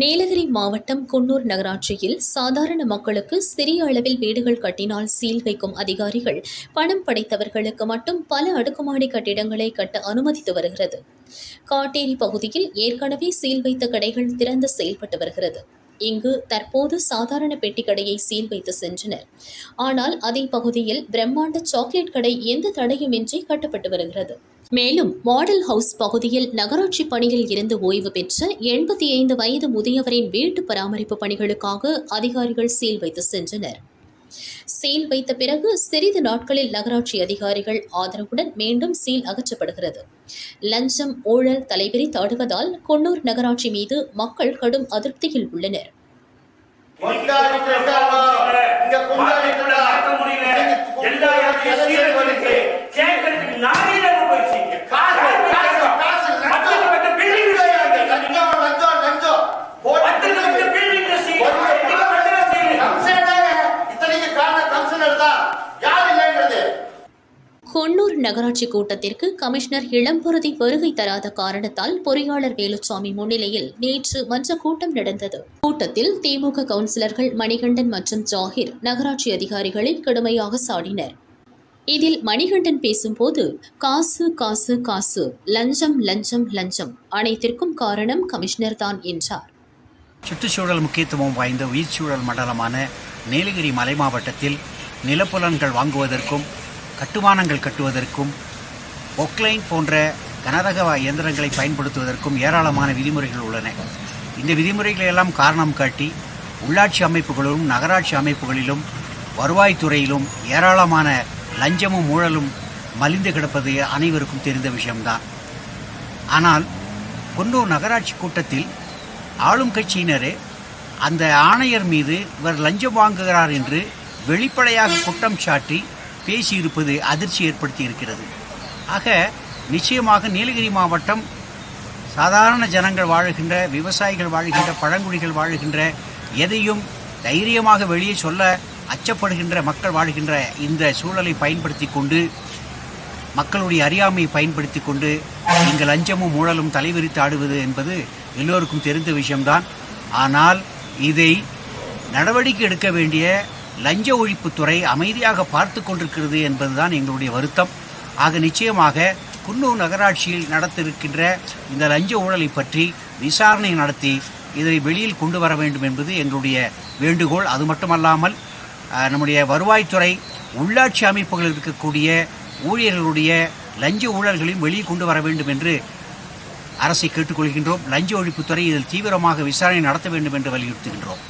நீலகிரி மாவட்டம் குன்னூர் நகராட்சியில் சாதாரண மக்களுக்கு சிறிய அளவில் வீடுகள் கட்டினால் சீல் வைக்கும் அதிகாரிகள் பணம் படைத்தவர்களுக்கு மட்டும் பல அடுக்குமாடி கட்டிடங்களை கட்ட அனுமதித்து வருகிறது. காட்டேரி பகுதியில் ஏற்கனவே சீல் வைத்த கடைகள் திறந்து செயல்பட்டு வருகிறது. இங்கு தற்போது சாதாரண பெட்டி கடையை சீல் வைத்து சென்றனர். ஆனால் அதே பகுதியில் பிரம்மாண்ட சாக்லேட் கடை எந்த தடையுமின்றி கட்டப்பட்டு வருகிறது. மேலும் மாடல் ஹவுஸ் பகுதியில் நகராட்சி பணியில் இருந்து ஓய்வு பெற்ற எண்பத்தி ஐந்து வயது முதியவரின் வீட்டு பராமரிப்பு பணிகளுக்காக அதிகாரிகள் சீல் வைத்து சென்றனர். சீல் வைத்த பிறகு சிறிது நாட்களில் நகராட்சி அதிகாரிகள் ஆதரவுடன் மீண்டும் சீல் அகற்றப்படுகிறது லஞ்சம் ஊழல் தலைவிரித்து ஆடுவதால் குன்னூர் நகராட்சி மீது மக்கள் கடும் அதிருப்தியில் உள்ளனர். எல்லா கொன்னூர் நகராட்சி கூட்டத்திற்கு கமிஷனர் இளம்பொருதி வருகை தராத காரணத்தால் பொறியாளர் வேலுச்சாமி முன்னிலையில் நேற்று மன்ற கூட்டம் நடந்தது. கூட்டத்தில் திமுக கவுன்சிலர்கள் மணிகண்டன் மற்றும் ஜாகிர் நகராட்சி அதிகாரிகளை கடுமையாக சாடினர். இதில் மணிகண்டன் பேசும்போது காசு காசு காசு லஞ்சம் லஞ்சம் லஞ்சம் அனைத்திற்கும் காரணம் கமிஷனர் தான் என்றார். சுற்றுச்சூழல் முக்கியத்துவம் வாய்ந்த உயிர்ச்சூழல் மண்டலமான நீலகிரி மலை மாவட்டத்தில் நிலப்புலன்கள் வாங்குவதற்கும் கட்டுமானங்கள் கட்டுவதற்கும் ஒக்லைன் போன்ற கனரக இயந்திரங்களை பயன்படுத்துவதற்கும் ஏராளமான விதிமுறைகள் உள்ளன. இந்த விதிமுறைகளை எல்லாம் காரணம் காட்டி உள்ளாட்சி அமைப்புகளிலும் நகராட்சி அமைப்புகளிலும் வருவாய்த்துறையிலும் ஏராளமான லஞ்சமும் ஊழலும் மலிந்து கிடப்பது அனைவருக்கும் தெரிந்த விஷயம்தான். ஆனால் குன்னூர் நகராட்சி கூட்டத்தில் ஆளும் கட்சியினரே அந்த ஆணையர் மீது இவர் லஞ்சம் வாங்குகிறார் என்று வெளிப்படையாக குற்றம் சாட்டி பேசியிருப்பது அதிர்ச்சி ஏற்படுத்தி இருக்கிறது ஆக நிச்சயமாக நீலகிரி மாவட்டம் சாதாரண ஜனங்கள் வாழுகின்ற விவசாயிகள் வாழுகின்ற பழங்குடிகள் வாழுகின்ற எதையும் தைரியமாக வெளியே சொல்ல அச்சப்படுகின்ற மக்கள் வாழுகின்ற இந்த சூழலை பயன்படுத்தி கொண்டு மக்களுடைய அறியாமையை பயன்படுத்தி கொண்டு இங்கு லஞ்சமும் ஊழலும் தலைவிரித்து ஆடுவது என்பது எல்லோருக்கும் தெரிந்த விஷயம்தான். ஆனால் இதை நடவடிக்கை எடுக்க வேண்டிய லஞ்ச ஒழிப்புத்துறை அமைதியாக பார்த்து கொண்டிருக்கிறது என்பதுதான் எங்களுடைய வருத்தம். ஆக நிச்சயமாக குன்னூர் நகராட்சியில் நடத்திருக்கின்ற இந்த லஞ்ச ஊழலை பற்றி விசாரணை நடத்தி இதை வெளியில் கொண்டு வர வேண்டும் என்பது எங்களுடைய வேண்டுகோள். அது மட்டுமல்லாமல் நம்முடைய வருவாய்த்துறை உள்ளாட்சி அமைப்புகளில் இருக்கக்கூடிய ஊழியர்களுடைய லஞ்ச ஊழல்களையும் வெளியே கொண்டு வர வேண்டும் என்று அரசை கேட்டுக்கொள்கின்றோம். லஞ்ச ஒழிப்புத்துறை இதில் தீவிரமாக விசாரணை நடத்த வேண்டும் என்று வலியுறுத்துகின்றோம்.